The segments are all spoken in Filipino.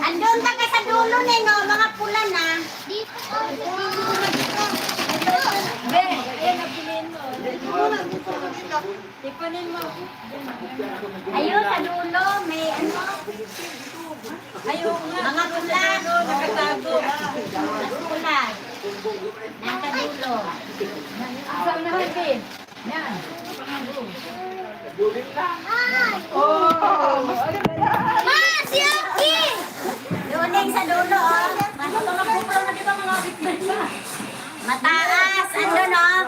Andun ka sa dulo ni no, mga pula na. Dito ko. Be, ayan na piliin mo. Ipunin mo. Ayun, sa dulo, may ano. Ayun nga. Mga pula. Nakatago. Mga pula. Nasa dulo. Sa unahan din. Yan. Ma, si Aki! Duling sa dulo, oh. Mataas, ano no, mataas.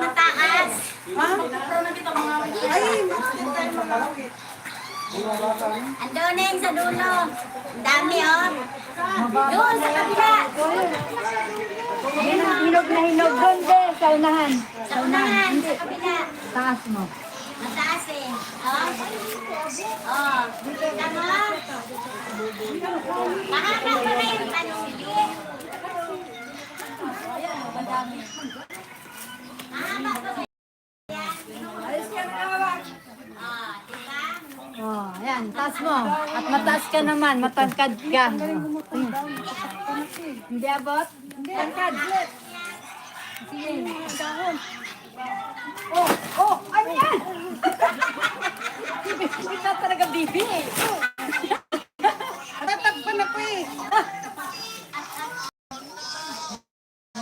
Andoning sa dulo. Ang dami, oh. Doon sa kabila. Hinog na hinog doon, be, sa unahan. Sa unahan, sa kabila. Taas mo. Mataas eh. Oh. Oh. Tama. Mahaba pa rin yung panuli. Mahaba pa. Ah, diba? Oh, ayan, taas mo. At mataas ka naman, matangkad ka. Hindi abot? Tangkad. Sige, dahon. Oh, oh, ano yan? Kita talaga bibi eh. Tatakpan ako eh.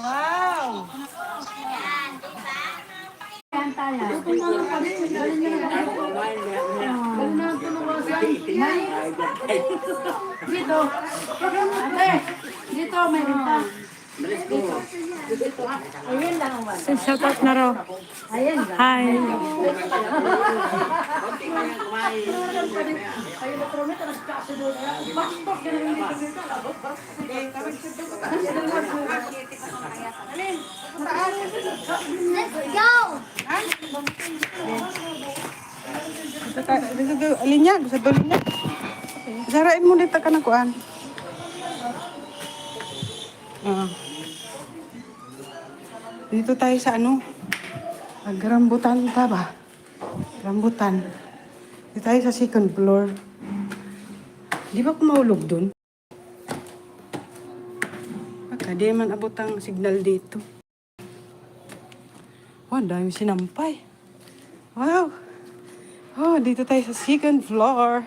Wow! Yan, diba? Yan tayo. Dito. Ate, dito may pa. Ayun lang ang wala. Shout out na raw. Ayun lang. Hi. Let's Alinya, sa dulinya. Sarain mo dito ka na kuan. Ah. Dito tayo sa ano? Nagrambutan ta ba? Rambutan. Dito tayo sa second floor. Di ba kumahulog dun? Baka di man abot ang signal dito. Wow, dami sinampay. Wow! Oh, dito tayo sa second floor.